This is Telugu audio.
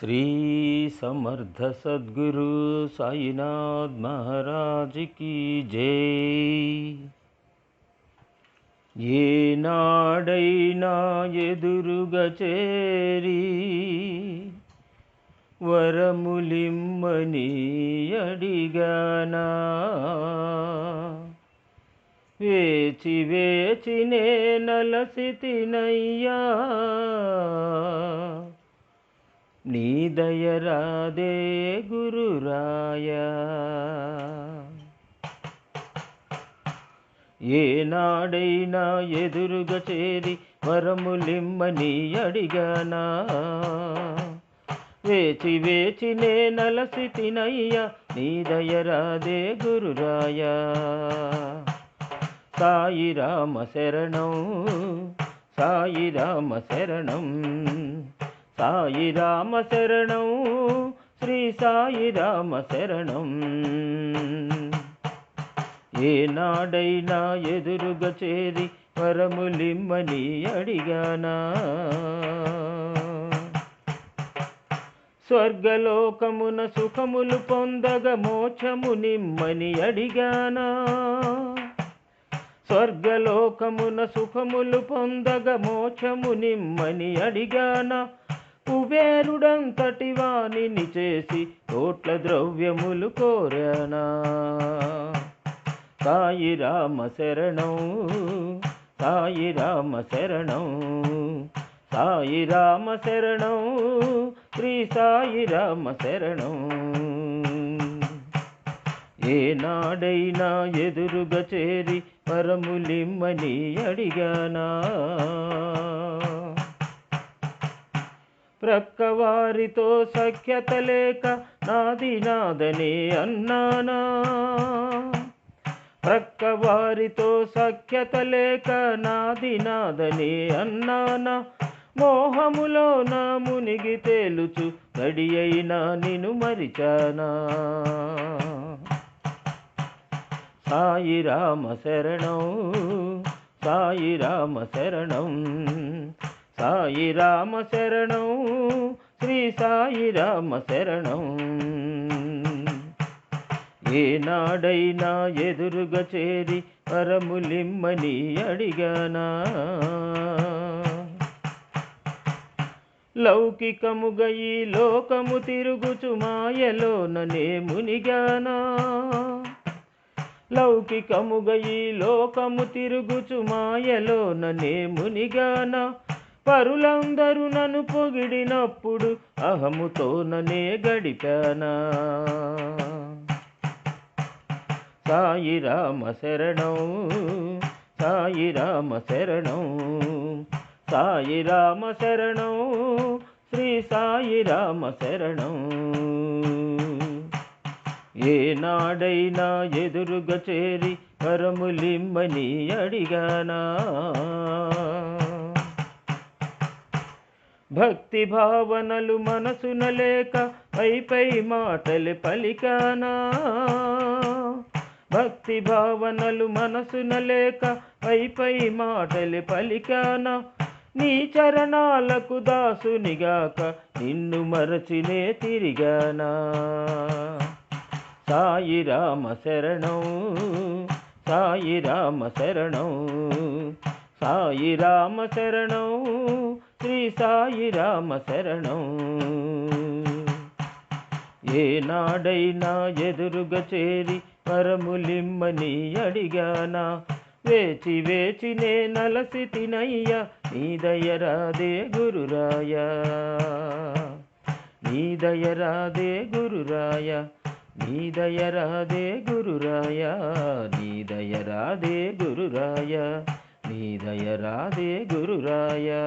శ్రీ సమర్థ సద్గురు సాయినాథ్ మహారాజ్ की జై. ఏనాడైనా ఎదురుగా చేరి వరములిమ్మని అడిగానా? వేచి వేచి నే నలసి తినయ్యా. నీ దయరాదే గురురాయా ఏనాడైనా ఎదురుగా చేరి వరములిమ్మని అడిగానా? వేచి వేచి నే నలసి తినయ్యా నీ దయరాదే గురురాయా సాయి రామ శరణం సాయి రామ శరణం. సాయి రామ శరణం శ్రీ సాయి రామ శరణం. ఏనాడైనా ఎదురుగా చేరి వరములిమ్మని అడిగానా? స్వర్గలోకమున సుఖములు పొందగ మోక్షము నిమ్మని అడిగానా? స్వర్గలోకమున సుఖములు పొందగ మోక్షము నిమ్మని అడిగానా? కుబేరుడంతటి వాణిని చేసి కోట్ల ద్రవ్యములు కోరనా. సాయి రామ శరణం సాయి రామ శరణం సాయి రామ శరణం శ్రీ సాయి రామ శరణం. ఏనాడైనా ఎదురుగా చేరి పరములిమ్మని అడిగానా. ప్రక్కవారితో సఖ్యత లేక నాది నాదనే అన్నానా? ప్రక్కవారితో సఖ్యత లేక నాది నాదనే అన్నానా? మోహములో నా మునిగి తేలుచు గడి అయినా నిన్ను మరిచానా? సాయి రామ శరణం సాయి రామ శరణం. సాయి రామ శరణం శ్రీ సాయి రామ శరణం. ఏనాడైనా ఎదురుగా చేరి పరములిమ్మని అడిగానా? లౌకికముగా ఈ లోకము తిరుగుచు మాయలోననే మునిగానా? లౌకికముగా ఈ లోకము తిరుగుచు మాయలోననే మునిగానా? పరులందరూ నన్ను పొగిడినప్పుడు అహముతోననే గడిపానా. సాయి రామ శరణం సాయి రామ శరణం సాయి రామ శరణం శ్రీ సాయి రామ శరణం. ఏనాడైనా ఎదురుగా చేరి వరములిమ్మని అడిగానా. భక్తి భావనలు మనసున లేక పై పై మాటలు పలికానా? భక్తి భావనలు మనసున లేక పై పై మాటలు పలికానా? నీ చరణాలకు దాసునిగాక నిన్ను మరచినే తిరిగానా? సాయి రామ శరణం సాయి రామ శరణం సాయి రామ శరణం. శ్రీ సాయి రామ శరణం. ఏనాడైనా ఎదురుగా చేరి పరములిమ్మని అడిగానా? వేచి వేచి నే నలసి తినయ్య నీ దయరాదే గురురాయ. నీ దయరాదే గురురాయ నీ దయరాదే గురురాయా నీ దయరాదే గురురాయ. నీ దయరాదే గురురాయా.